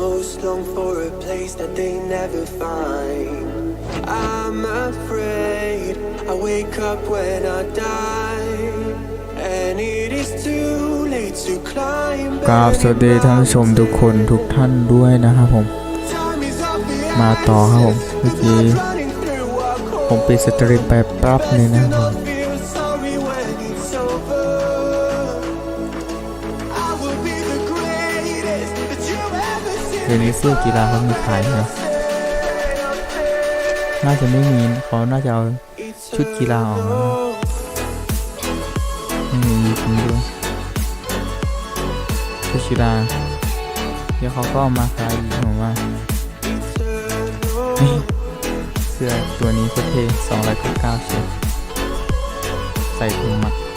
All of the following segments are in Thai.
most long for a place that they never find. I'm afraid I wake up when I die, and it is too late to climb กราบ back สวัสดีท่านผู้ชมทุกคนทุกท่านด้วยนะครับผม Time is of the มาต่อครับผมเมื่อกี้ running through our ผมปิดสตรีมไปแป๊บหนึงนะครับผม ดี๋ยวนี้เสื้อกีฬาเขามีขายไหมน่าจะไม่มีเขาน่าจะเอาชุดกีฬาออกมาไม่มีมีจริงด้วยชุดกีฬาเดี๋ยวเขาก็เอามาขายอีกผมว่าเสื้อตัวนี้ก็เท่สองร้อยเก้าเก้าเชนใส่ถุงมัด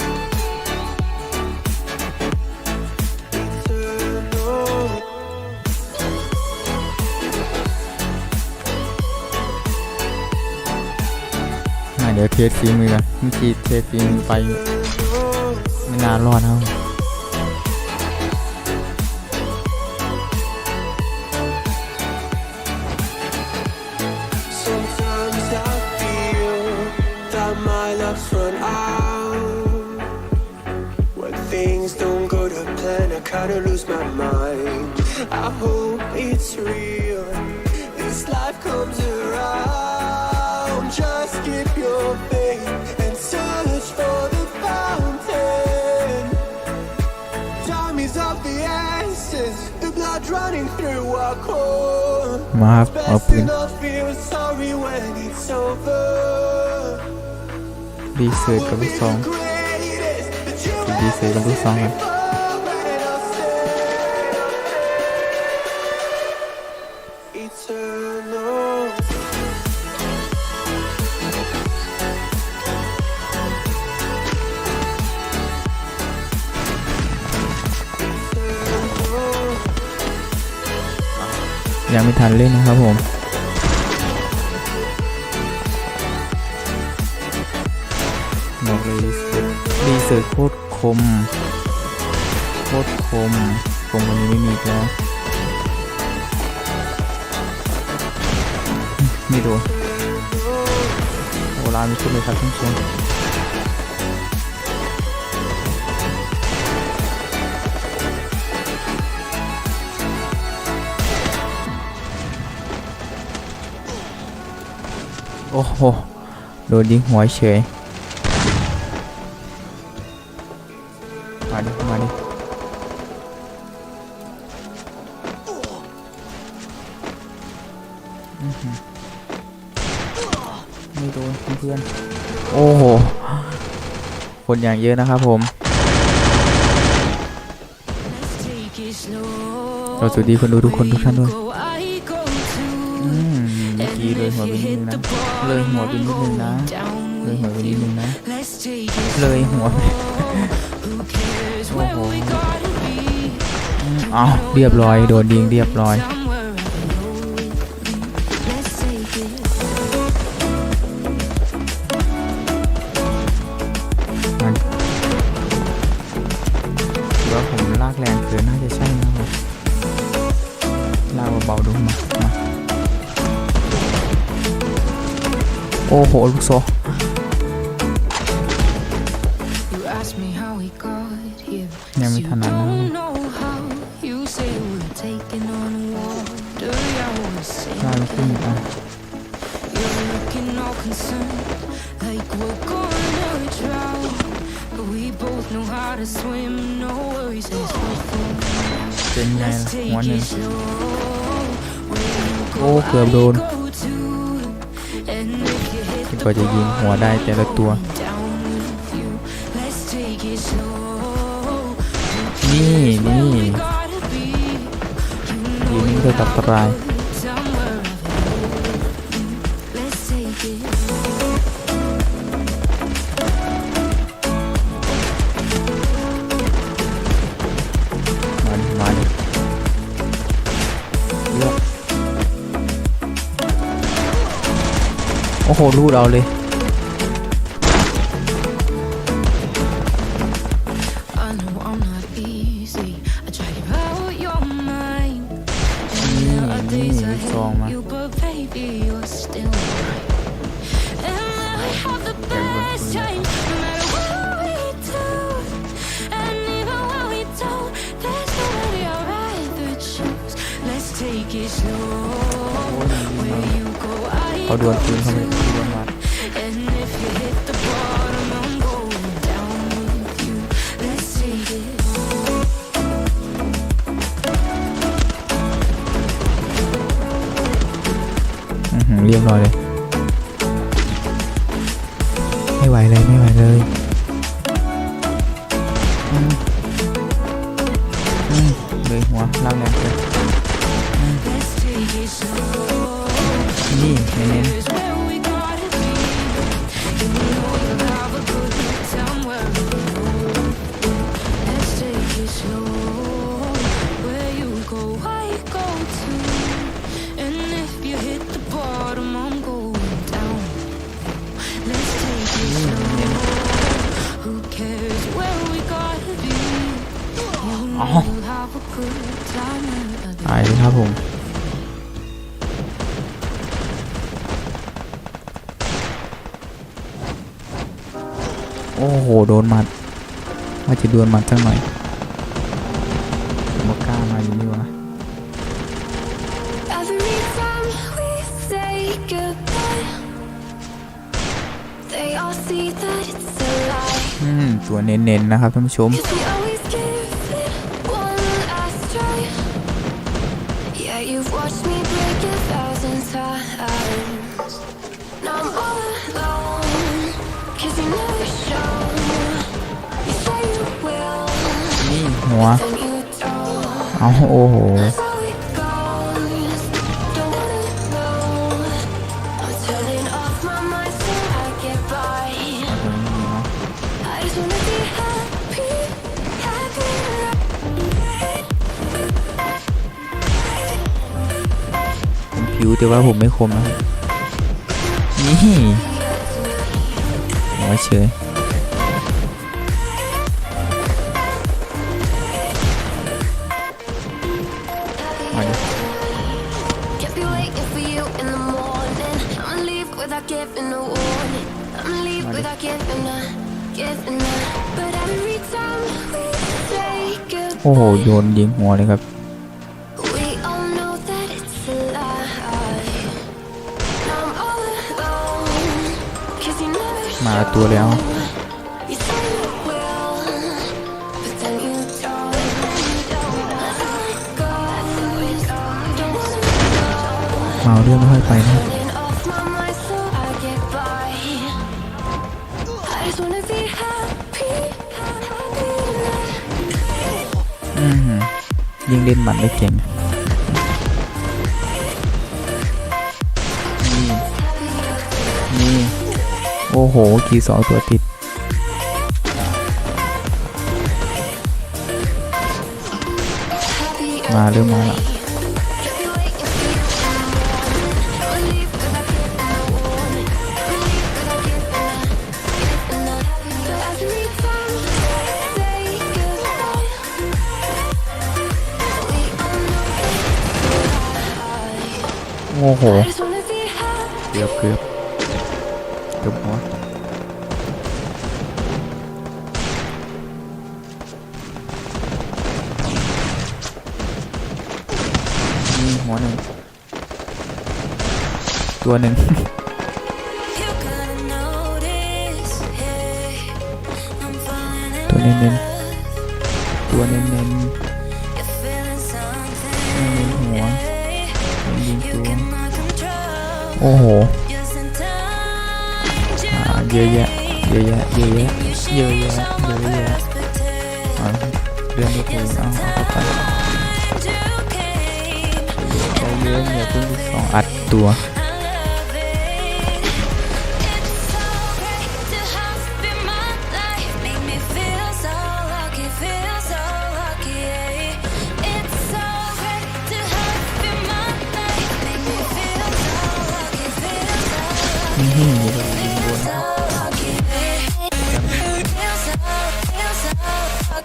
ี๋ยวเทสฝีมือกันเมื่อกี้เทสฝีมือไปไม่นานรอดครับ This life comes around Just keep your faith and search for the fountain. Time is of the essence, the blood running through our core. มาครับเอา Best ปื to น not feel sorry when it's over. ดีเซิร์ตกับลูก ไม่ทันเล่นนะครับผมบอกเลยดีเซิร์ตดีเซิร์ตโคตรคม โคตรคม คมวันนี้ไม่มีแล้ว ไม่โดนโอ้ลามีชุดเลยครับท่านผู้ชม โอ้โห โดนยิงหัวเฉย มาดิ มาดิอื้อหือไม่โดนเพื่อนๆโอ้โห คนอย่างเยอะนะครับผมเราสวัสดีคนดูทุกคนทุกท่านด้วยอืม เมื่อกี้เลยหัวไปนิดนึงนะเลยหัวไปนิดนึงนะเลยหัวไปนิดนึงนะเลยหัวโอ้โหอ้าวเรียบร้อยโดนยิงเรียบร้อย โอ้โห ลูกโซยังไม่ทันนั้นนะน่าจะขึ้นอีกอะ เป็นไงล่ะหัวหนึ่งโอ้เกือบโดน กว่าจะยิงหัวได้แต่ละตัว นี่นี่ยิงเพื่อตัดตราย โอ้โหรูดเอาเลย เขาดวลปืนเข้าไปดวลมาเรียบร้อยเลย โอ้โหโดนหมัดว่าจะดวลหมัดสักหน่อยผมกล้ามาอยู่นี่วะ Every time we say goodbye, they all see that it's a lie. อืมตัวเน้นๆนะครับท่านผู้ชม Cause ัว เอาโอ้โหผิวแต่ว่าผมไม่คมนะนี่โอ้เฉย โอ้โห goodbye, โยนยิงหัวเลยครับ we all know that it's a lie. Now I'm all alone. 'Cause you never มาตัวแล้ว You say you will, but then you don't. Let it go. Don't wanna เมาเรื่องไม่ค่อยไปนะ เล่นมันไม่เก่งนี่นี่โอ้โหกี่สองตัวติดมาเริ่มมาละ โอ้โห I just wanna be happy. เกือบเกือบเกือบหัวนี่หัวหนึ่งตัวหนึ่ง โอ้โหเยอะแยะเยอะแยะเยอะแยะเยอะแยะเยอะแยะอ่าเรื่องนี้คือเอาเอาไปเยอะเย็นอย่าเพิ่งสองอัดตัว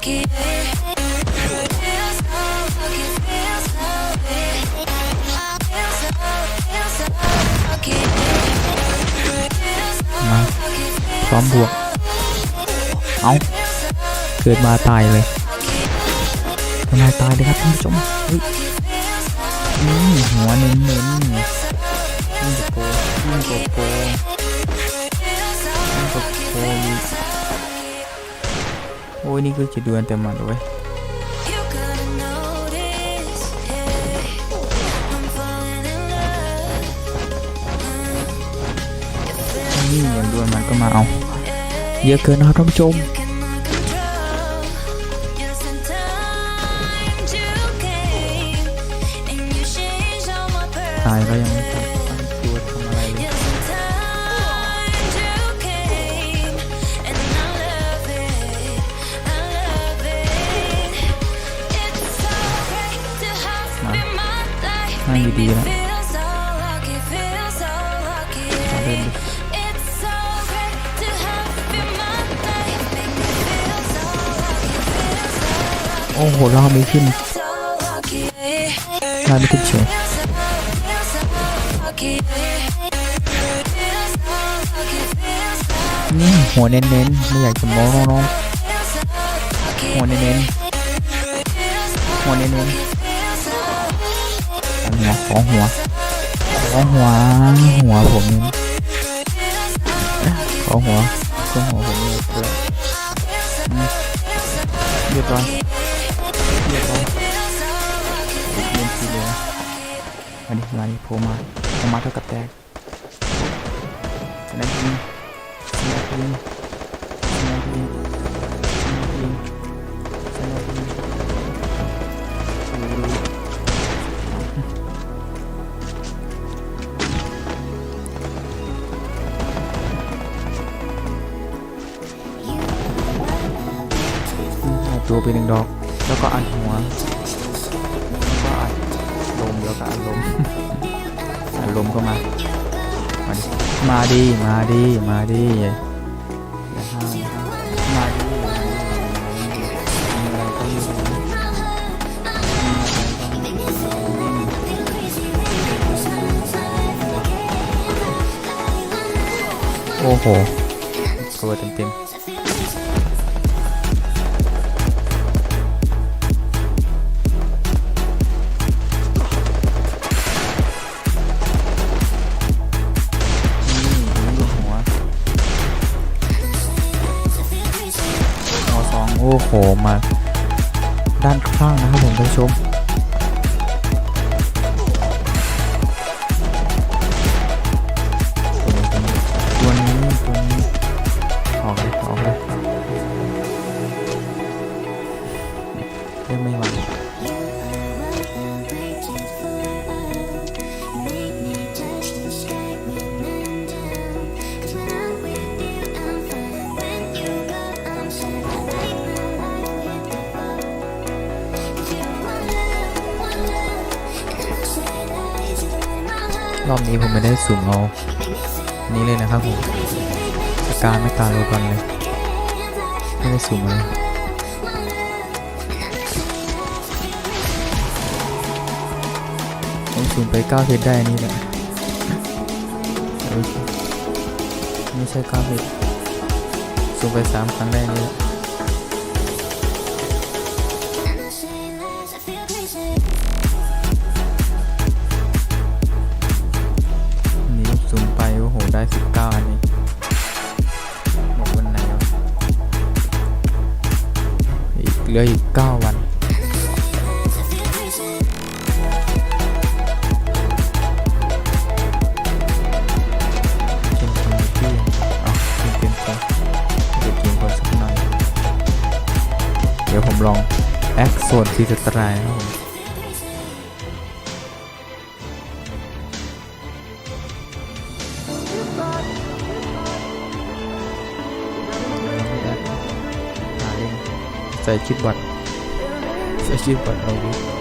มาซ้อมบวก เอาเกิดมาตายเลยทำตายเลยครับท่านผู้ชมเฮ้ยหัวเน้นเน้น นี่ก็จะดวนแต่มันเว้ยนี่ยังดวนมันก็มาเอา เยอะเกินนะครัท่านผู้ชมตายก็ยัง ดีนะโอ้โหแล้วมีขึ้นรอบไม่ขึ้นเฉยนี่หัวเน้นเน้นไม่อยากจะมองน้องหัวเน้นเน้นหัวเน้นเน้น หัวขอหัวขอหัวหัวผมนี่ขอหัวขอหัวผมนี่เลยอืมเรียบร้อยเรียบร้อยเรียนทีเลยนะมาดิมาดิโผล่มาโผล่มาเท่ากับแตกสนามยิงสนามยิง ดิมาดิมาดิอย่าห้ามอย่าห้ามมาดิมาดิมีอะไรก็ไม่รู้มีอะไรก็ไม่รู้โอ้โหตัวเต็มๆ โผล่มาด้านข้างนะครับผมท่านผู้ชม อบนี้ผมไม่ได้สุ่มเอา นี้เลยนะครับผมสการไม่ตาโลกันเลย ไม่ได้สุ่มเลยผมสุ่มไป9เพชรได้อันนี่แหละไม่ใช่9เพชรสุ่มไป3ครั้งได้อันนี่แหละ จะตรายนะครับผมหาเล่นใส่คิดบัตรใส่คิดบัตรเอาดิ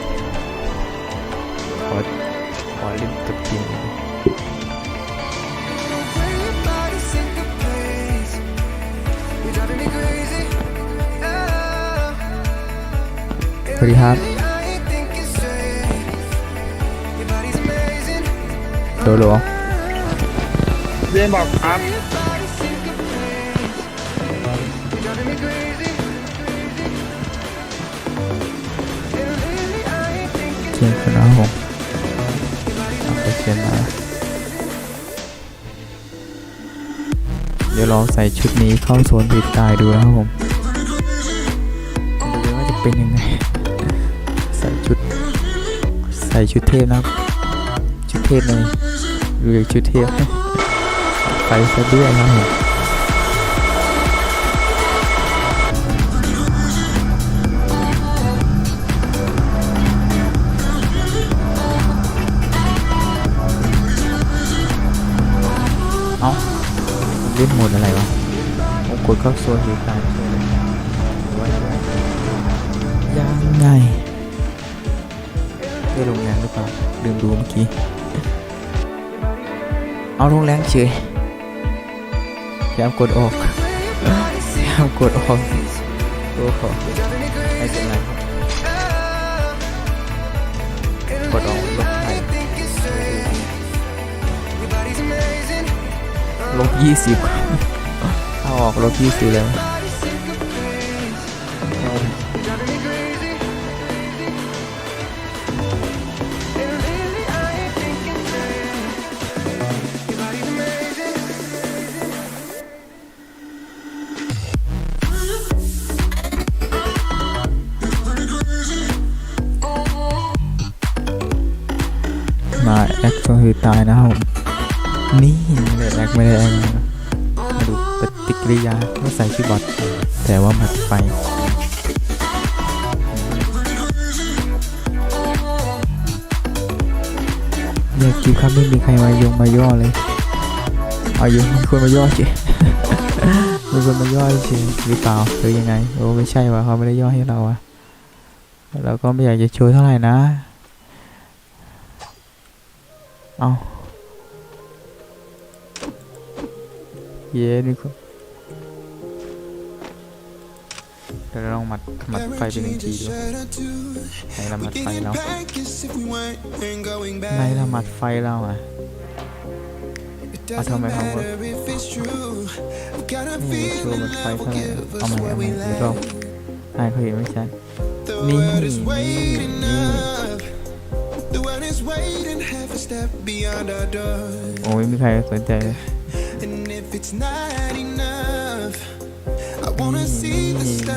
วัดีครับ โดโลเรียนบอกครับเชียนคะหกเอาไปเชียนมา เดี๋ยวลองใส่ชุดนี้เข้าโซนผิดตายดูนะครับผมดูว่าจะเป็นยังไง ใส่ชุดเทพนะครับ ชุดเทพเลยดูจากชุดเทพไปซะด้วยนะครับผมเอ้าผมเล่นโหมดอะไรวะผมกดเข้าโซนสีฟ้าเฉยเลยหรือว่ายังไง ได้ลงแรงหรือเปล่าลืมดูเมื่อกี้ เอาลงแรงเฉยพยายามกดออกพยายามกดออกโอ้โหไม่เป็นไรครับกดออกลบไปลบยี่สิบถ้าออกลบยี่สิบแล้ว ริยาเมื่อใส่ชื่อบอทแต่ว่าหมัดไฟอยากคิวครับไม่มีใครมายงมาย่อเลยเอาอยู่มีคนมาย่อเฉยมีคนมาย่อเฉยหรือเปล่าหรือยังไงโอ้ไม่ใช่วะเขาไม่ได้ย่อให้เราอะเราก็ไม่อยากจะโชว์เท่าไหร่นะ เอาเย้นี่ก็ เดี๋ยวเราลองหมัดหมัดไฟเป็นหนึ่งทีดูไหนละหมัดไฟเราไหนละหมัดไฟเราอะเอาทำไมเขาก็นี่คือหมัดไฟเท่าไหร่เอาใหม่เอาใหม่อีกรอบให้เขาเห็นไม่ชัดนี่นี่นี่โอ้ยไม่มีใครสนใจ And if it's not enough, I wanna see the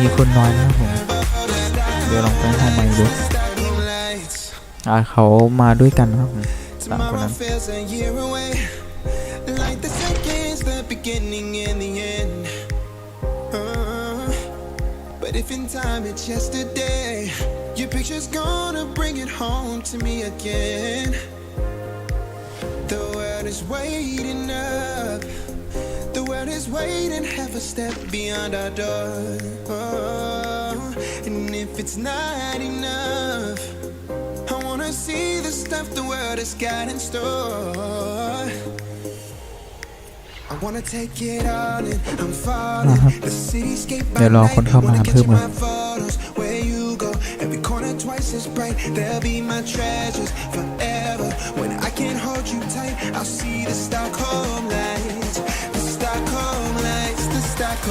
มีคนน้อยนะผมเดี๋ยวลองไปห้องใหม่ดูอาเขามาด้วยกันครับสามคนนั้น world is waiting half a step beyond our door. Oh, and if it's not enough, I wanna see the stuff the world has got in store. I wanna take it all in. I'm falling. The cityscape by night. Wanna catch my photos where you go. Every corner twice as bright. there'll be my treasures forever. When I can't hold you tight, I'll see the Stockholm light. ค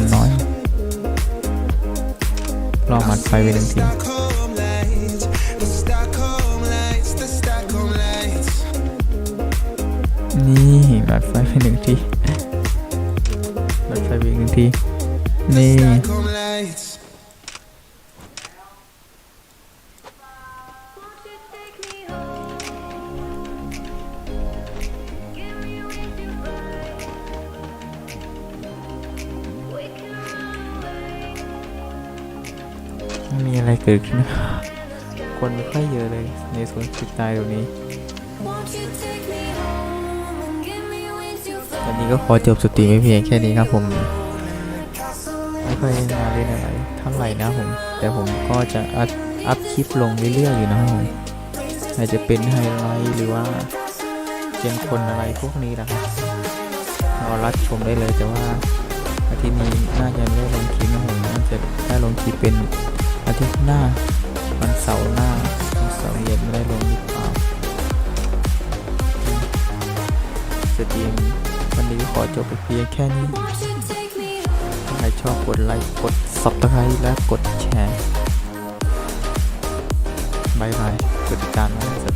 นน้อยลองมัดไฟไปหนึ่งทีนี่มัดไฟไปหนึ่งที ที นี่ มีอะไรเกิดขึ้น คนไม่ค่อยเยอะเลย ในสวนสุดตายตรงนี้วันนี้ก็ขอจบสตรีไว้เพียงแค่นี้ครับผม ไม่ค่อยมาเล่นอะไรเท่าไหร่นะผม แต่ผมก็จะอัพอัพคลิปลงเรื่อยๆอยู่นะครับผมอาจจะเป็นไฮไลท์หรือว่าเกมคนอะไรพวกนี้นะครับรอรับชมได้เลยแต่ว่าอาทิตย์นี้น่าจะไม่ได้ลงคลิปนะผมน่าจะได้ลงคลิปเป็นอาทิตย์หน้าวันเสาร์หน้าวันเสาร์เย็นไม่ได้ลงหรือเปล่าสตรีมวันนี้ขอจบไปเพียงแค่นี้ รชอบกดไลค์กด subscribe และกดแชร์บายบายกดติดตามนะ